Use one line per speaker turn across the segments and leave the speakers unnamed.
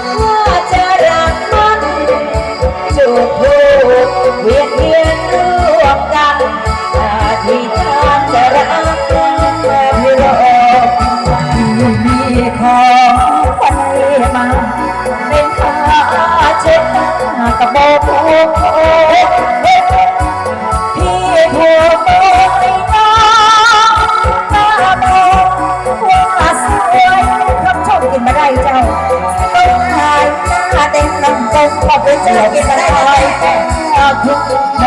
Oh.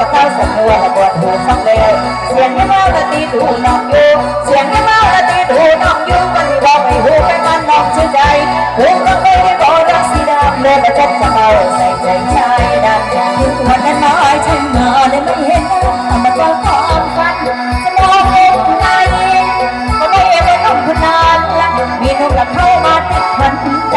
กัเข้าวสมัวและปวดหูฟังเร็วเสียงไม่เมาแะตีดูน้องอยู่เสียงไม่เมาแะตีดูน้องอยู่มันบอกไม่หูไปมันน้องชื่อใจหูก็ไม่ได้บอกรักสีดำเลยประจบกัเขาใส่ใจชายดำวันนั้นน้อยฉันเาเลยไม่เห็นทำมาจ้องความฝันสมองลงไหลก็ไม่เอ็มไม่ต้องคุณนานมีนกกระเข้ามาติดมันใจ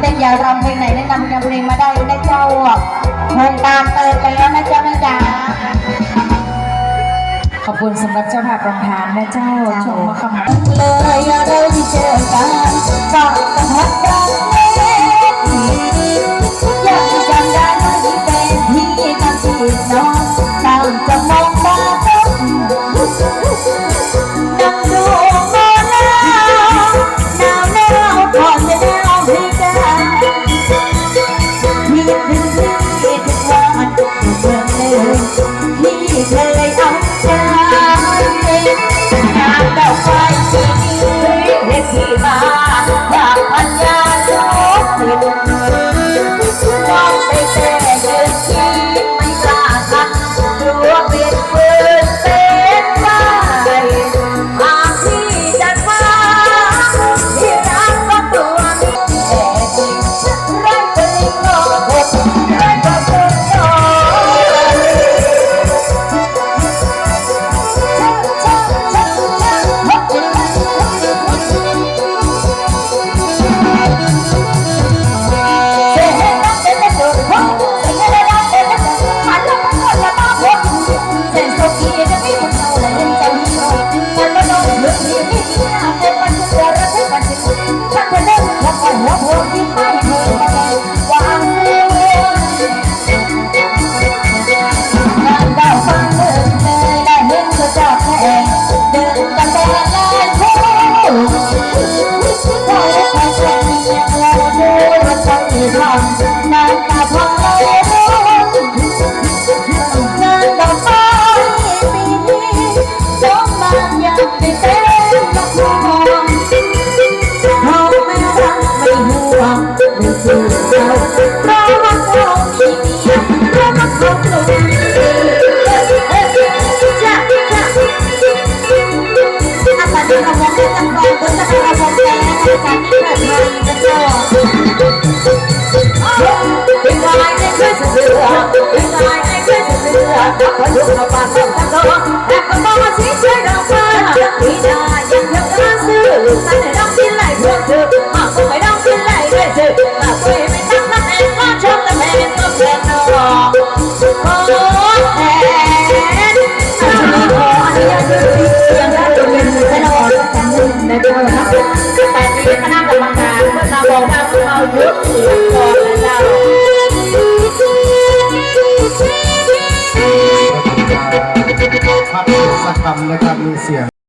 เต้นยาวรำเพลงไหนแนะนำแนเพลงมาได้นะเจ้าโงตาเติมไปแล้วนะเจ้าแม่จ๋า
ขอบคุณสำหรับเจ้าภาพรองทานนะเจ้าชมมาคำ
เลยเราที่เจอกันก่อนกันพักกันอยากจำได้ที่เป็นที่ทำสุดน้อง ว่าลูกเราปากต้องตะโกนแต่ก็บอกว่าสิช่วยเราเพื่อทีดายังยังกล้าซื้อลูกนั้นให้น้องกินไหลเพื่อเธ
สักคำนะครับมีเสียง